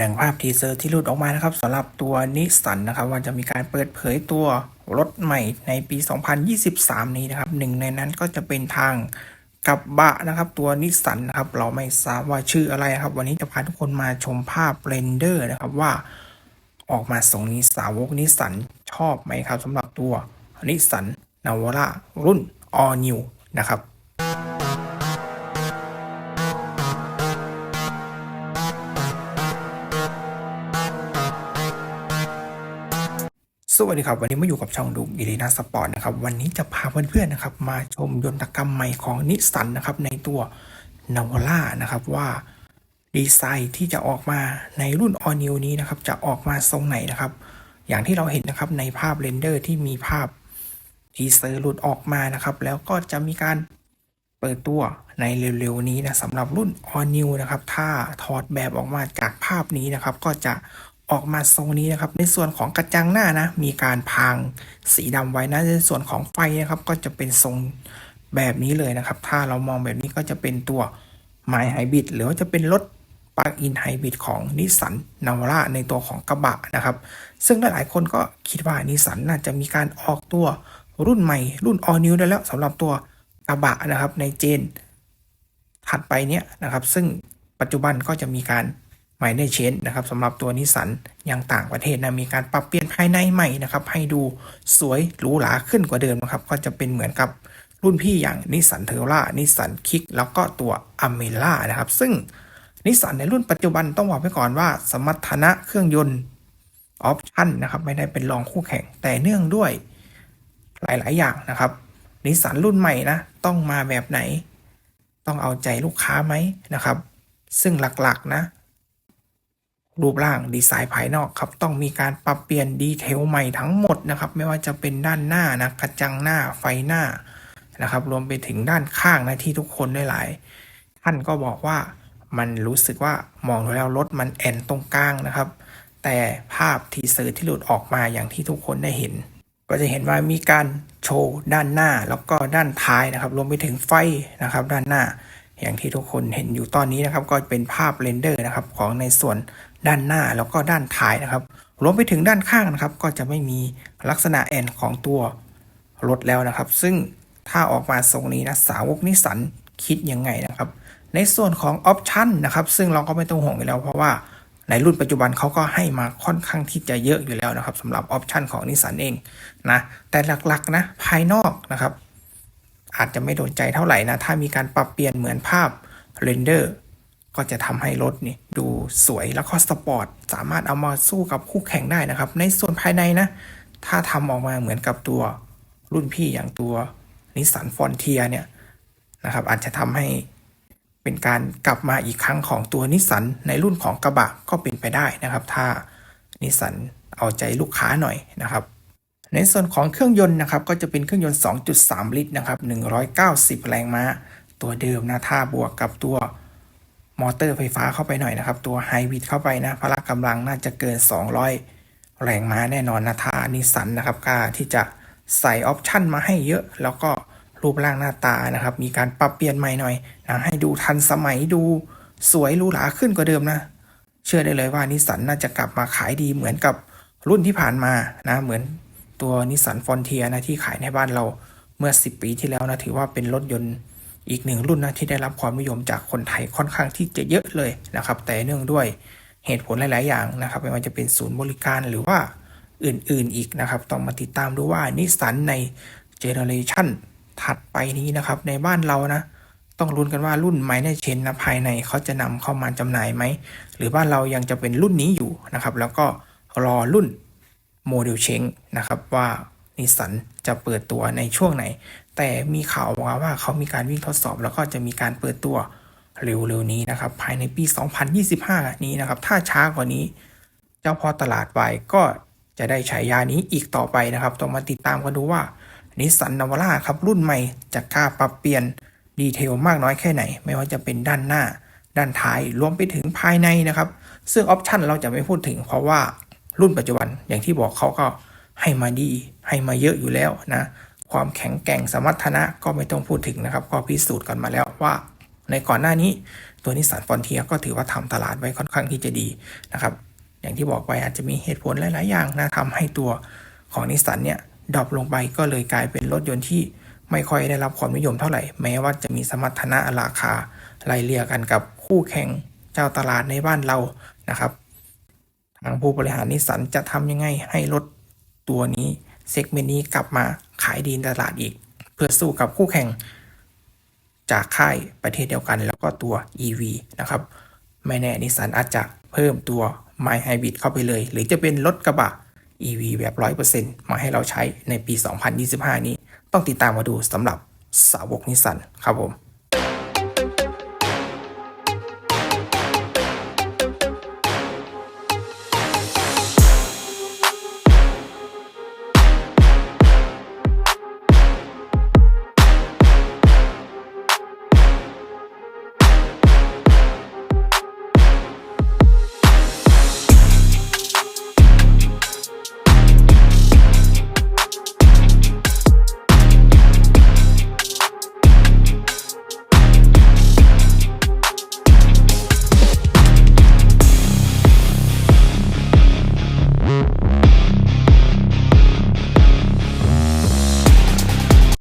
ดังภาพทีเซอร์ที่หลุดออกมานะครับสำหรับตัวนิสสันนะครับว่าจะมีการเปิดเผยตัวรถใหม่ในปี 2023 นี้นะครับหนึ่งในนั้นก็จะเป็นทางกับบะนะครับตัวนิสสันนะครับเราไม่ทราบว่าชื่ออะไรครับ วันนี้จะพาทุกคนมาชมภาพเรนเดอร์นะครับว่าออกมาทรงนี้สาวกนิสสันชอบไหมครับสำหรับตัวนิสสันนาวาร่ารุ่น All New นะครับ สวัสดีครับ วันนี้มาอยู่กับช่องดูอีลีนาสปอร์ตนะครับ วันนี้จะพาเพื่อนๆนะครับ มาชมยนตกรรมใหม่ของนิสสันนะครับ ในตัวนาวาร่านะครับว่าดีไซน์ที่จะออกมาในรุ่น All New นี้นะครับ จะออกมาทรงไหนนะครับ อย่างที่เราเห็นนะครับในภาพเรนเดอร์ที่มีภาพทีเซอร์หลุดออกมานะครับ แล้วก็จะมีการเปิดตัวในเร็วๆนี้นะสำหรับรุ่น All New นะครับ ถ้าถอดแบบออกมาจากภาพนี้นะครับ ก็จะ ออกมาทรงนี้นะครับ ในส่วนของกระจังหน้านะ มีการพรางสีดำไว้นะ ในส่วนของไฟนะครับ ก็จะเป็นทรงแบบนี้เลยนะครับ ถ้าเรามองแบบนี้ก็จะเป็นตัว m y Hybrid หรือว่าจะเป็นรถปลั๊กอินไฮบริดของนิสสันนาวาร่าในตัวของกระบะนะครับ ซึ่งหลายๆคนก็คิดว่านิสสันน่าจะมีการออกตัวรุ่นใหม่ รุ่น All New ได้แล้วสำหรับตัวกระบะนะครับในเจน ถัดไปเนี้ยนะครับ ซึ่งปัจจุบันก็จะมีการ ใหม่ในเชนนะครับสำหรับตัวนิสสันย่างต่างประเทศนะมีการปรับเปลี่ยนภายในใหม่นะครับให้ดูสวยหรูหราขึ้นกว่าเดิมนะครับก็จะเป็นเหมือนกับรุ่นพี่อย่างนิสสันเทอร่านิสสันคิกแล้วก็ตัวอเมล่านะครับ ซึ่งนิสสันในรุ่นปัจจุบันต้องบอกไว้ก่อนว่า สมรรถนะเครื่องยนต์ออปชั่นนะครับไม่ได้เป็นรองคู่แข่งแต่เนื่องด้วยหลาย ๆ อย่างนะครับนิสสันรุ่นใหม่นะต้องมาแบบไหน ต้องเอาใจลูกค้าไหมนะครับ ซึ่งหลัก ๆ นะ รูปร่างดีไซน์ภายนอกครับต้องมีการปรับเปลี่ยนดีเทลใหม่ทั้งหมดนะครับไม่ว่าจะเป็นด้านหน้านะกระจังหน้าไฟหน้านะครับรวมไปถึงด้านข้างนะที่ทุกคนได้หลาย ท่านก็บอกว่ามันรู้สึกว่ามองดูแล้วรถมันแอนตรงกลางนะครับ แต่ภาพทีเซอร์ที่หลุดออกมาอย่างที่ทุกคนได้เห็น ก็จะเห็นว่ามีการโชว์ด้านหน้าแล้วก็ด้านท้ายนะครับ รวมไปถึงไฟนะครับด้านหน้า อย่างที่ทุกคนเห็นอยู่ตอนนี้นะครับ ก็เป็นภาพเรนเดอร์นะครับของในส่วน ด้านหน้าแล้วก็ด้านท้ายนะครับรวมไปถึงด้านข้างนะครับ ก็จะไม่มีลักษณะแอนของตัวรถแล้วนะครับ ซึ่งถ้าออกมาทรงนี้นะสาวกนิสสันคิดยังไงนะครับ ในส่วนของออปชันนะครับ ซึ่งเราก็ไม่ต้องห่วงอยู่แล้ว เพราะว่าในรุ่นปัจจุบันเขาก็ให้มาค่อนข้างที่จะเยอะอยู่แล้วนะครับสำหรับออปชันของนิสสันเองนะแต่หลักๆนะภายนอกนะครับ อาจจะไม่โดนใจเท่าไหร่นะถ้ามีการปรับเปลี่ยนเหมือนภาพเรนเดอร์ ก็จะทำให้รถนี่ดูสวยแล้วก็สปอร์ตสามารถเอามาสู้กับคู่แข่งได้นะครับ ในส่วนภายในนะ ถ้าทำออกมาเหมือนกับตัวรุ่นพี่อย่างตัวนิสสันฟอนเทียเนี่ยนะครับอาจจะทำให้เป็นการกลับมาอีกครั้งของตัวนิสสันในรุ่นของกระบะก็เป็นไปได้นะครับ ถ้านิสสันเอาใจลูกค้าหน่อยนะครับ ในส่วนของเครื่องยนต์นะครับก็จะเป็นเครื่องยนต์ 2.3 ลิตรนะครับ190 แรงม้า ตัวเดิมนะถ้าบวกกับตัว มอเตอร์ไฟฟ้าเข้าไปหน่อยนะครับ ตัวไฮบริดเข้าไปนะพละกำลังน่าจะเกิน 200 แรงม้าแน่นอนนะถ้านิสันนะครับกล้าที่จะใส่ออปชั่นมาให้เยอะ แล้วก็รูปร่างหน้าตานะครับ มีการปรับเปลี่ยนใหม่หน่อยนะให้ดูทันสมัยดูสวยหรูหราขึ้นกว่าเดิมนะ เชื่อได้เลยว่านิสสันน่าจะกลับมาขายดีเหมือนกับรุ่นที่ผ่านมานะเหมือนตัวนิสสันฟอนเทียนะที่ขายในบ้านเราเมื่อ 10 ปีที่แล้วนะถือว่าเป็นรถยนต์ อีกหนึ่งรุ่นนะที่ได้รับความนิยมจากคนไทยค่อนข้างที่จะเยอะเลยนะครับ แต่เนื่องด้วยเหตุผลหลาย ๆ อย่างนะครับ ไม่ว่าจะเป็นศูนย์บริการหรือว่าอื่น ๆ อีกนะครับ ต้องมาติดตามดูว่านิสสันในเจเนอเรชันถัดไปนี้นะครับ ในบ้านเรานะ ต้องลุ้นกันว่ารุ่นไมเนเชนนะภายในเขาจะนำเข้ามาจำหน่ายไหม หรือบ้านเรายังจะเป็นรุ่นนี้อยู่นะครับ แล้วก็รอรุ่นโมเดลเชงนะครับว่านิสสันจะเปิดตัวในช่วงไหน แต่มีข่าวมาว่าเขามีการวิ่งทดสอบ แล้วก็จะมีการเปิดตัวเร็วๆนี้นะครับ ภายในปี 2025 นี้นะครับ ถ้าช้ากว่านี้ เจ้าพ่อตลาดวายก็จะได้ฉายานี้อีกต่อไปนะครับต้องมาติดตามกันดูว่านิสสันนาวาร่าครับรุ่นใหม่จะกล้าปรับเปลี่ยนดีเทลมากน้อยแค่ไหน ไม่ว่าจะเป็นด้านหน้า ด้านท้ายรวมไปถึงภายในนะครับ ซึ่งออปชันเราจะไม่พูดถึง เพราะว่ารุ่นปัจจุบันอย่างที่บอกเขาก็ให้มาดี ให้มาเยอะอยู่แล้วนะ ความแข็งแกร่งสมรรถนะก็ไม่ต้องพูดถึงนะครับ ก็พิสูจน์กันมาแล้วว่า ในก่อนหน้านี้ตัวนิสสันฟอนเทียก็ถือว่าทำตลาดไว้ค่อนข้างที่จะดีนะครับอย่างที่บอกไปอาจจะมีเหตุผลหลาย ๆ อย่างนะทำให้ตัวของนิสสันเนี่ยดรอปลงไปก็เลยกลายเป็นรถยนต์ที่ไม่ค่อยได้รับความนิยมเท่าไหร่ แม้ว่าจะมีสมรรถนะราคาไล่เลี่ยกันกับคู่แข่งเจ้าตลาดในบ้านเรานะครับ ทางผู้บริหารนิสสันจะทำยังไงให้รถตัวนี้เซกเมนต์นี้กลับมา ขายดีในตลาดอีก เพื่อสู้กับคู่แข่ง จากค่ายประเทศเดียวกัน แล้วก็ตัว EV นะครับ ไม่แน่นิสสันอาจจะเพิ่มตัว My Hybrid เข้าไปเลย หรือจะเป็นรถกระบะ EV แบบ 100%มาให้เราใช้ในปี 2025 นี้ ต้องติดตามมาดูสำหรับสาวกนิสสันครับผม